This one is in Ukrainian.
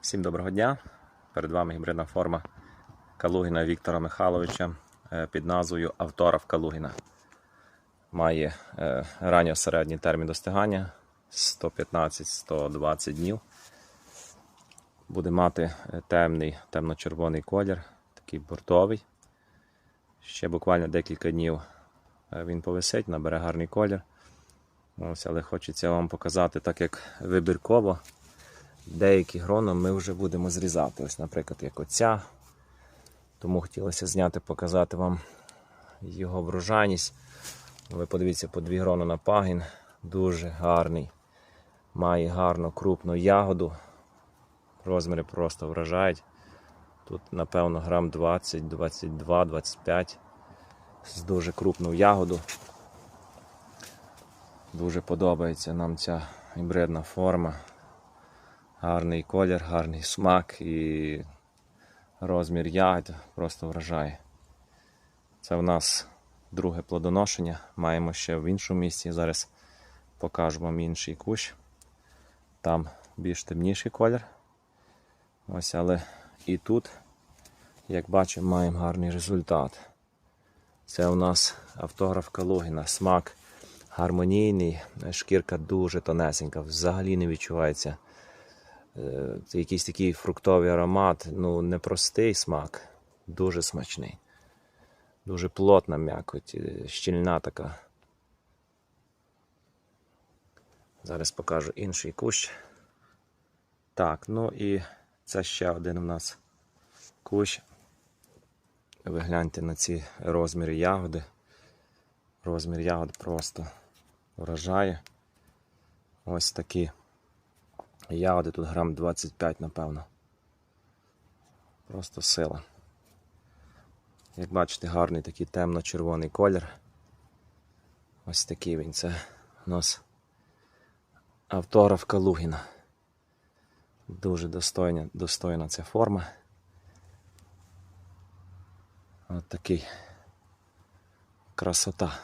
Всім доброго дня. Перед вами гібридна форма Калугіна Віктора Михайловича е, під назвою Авторов Калугіна. Має е, ранньо середній термін достигання 115-120 днів. Буде мати е, темний темно-червоний колір, такий бордовий. Ще буквально декілька днів він повисить, набере гарний колір. Ось, але хочеться вам показати, так як вибірково деякі грони ми вже будемо зрізати. Ось, наприклад, як оця. Тому хотілося зняти, показати вам його врожайність. Ви подивіться по дві грони на пагін. Дуже гарний. Має гарну крупну ягоду. Розміри просто вражають. Тут, напевно, грам 20, 22, 25 з дуже крупну ягоду. Дуже подобається нам ця гібридна форма. Гарний колір, гарний смак і розмір ягід просто вражає. Це в нас друге плодоношення. Маємо ще в іншому місці. Зараз покажу вам інший кущ. Там більш темніший колір. Ось, але і тут, як бачимо, маємо гарний результат. Це у нас автограф Калугіна. Смак гармонійний, шкірка дуже тонесенька, взагалі не відчувається. Е, Це якийсь такий фруктовий аромат, ну непростий смак, дуже смачний. Дуже плотна м'якоть, е, щільна така. Зараз покажу інший кущ. Так, ну і це ще один у нас кущ. Ви гляньте на ці розміри ягоди. Розмір ягод просто вражає. Ось такі. Ягоди тут грам 25, напевно. Просто сила. Як бачите, гарний такий темно-червоний колір. Ось такий він. Це у нас автограф Калугіна. Дуже достойна, достойна ця форма. От такий красота.